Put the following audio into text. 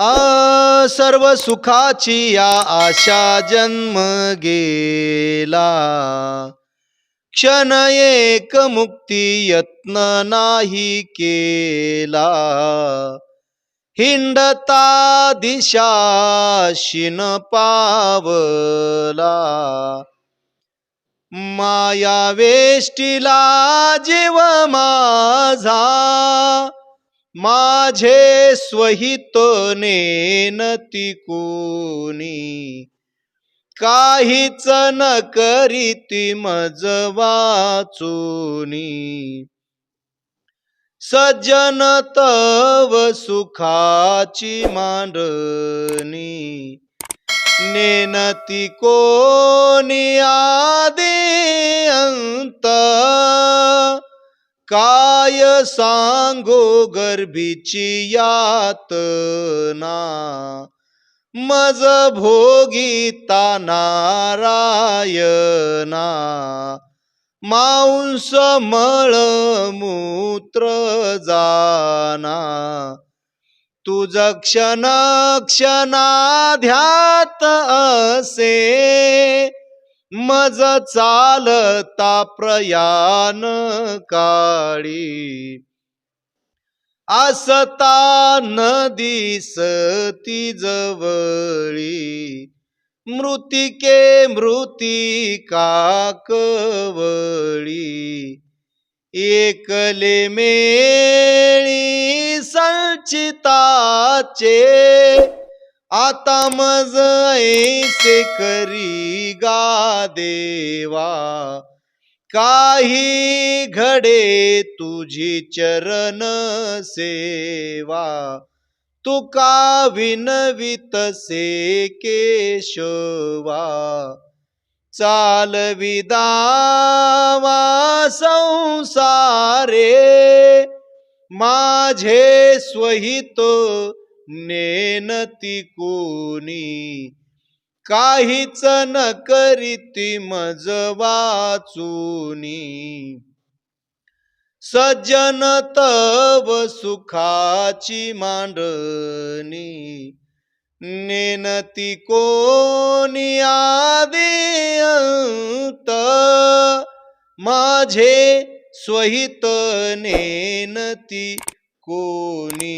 आ सर्व सुखाची या आशा जन्म गेला. क्षण एक मुक्ती यत्न नाही केला. हिंडता दिशा शिन पावला. माया वेष्टीला जीव माझा माझे स्वहित नेनती कोणी काहीच न करीती मज वाचोनी. सज्जन तव सुखाची मांडणी. नेनती कोणी आदी अंत काय सांगो गर्भीची यातना? मज भोगीता नारायणा. मांस मळ मूत्र जाना. तुझ क्षण क्षणाध्यात असे मज चालता प्रयाण काळी. आसता न दिसती जवळी. मृतिके मृतिका कवळी एकले मेळी संचिताचे आता मज ऐसे करी गा देवा काही घडे तुझी चरण सेवा तुका विनवित से केशवा चालविदावा संसारे माझे स्वहित नेनती कोणी. काहीच न करीती मज वाचुनी. सज्जन तव सुखाची मांडणी. नेनती कोणी आदी अंत. माझे स्वहित नेनती कोणी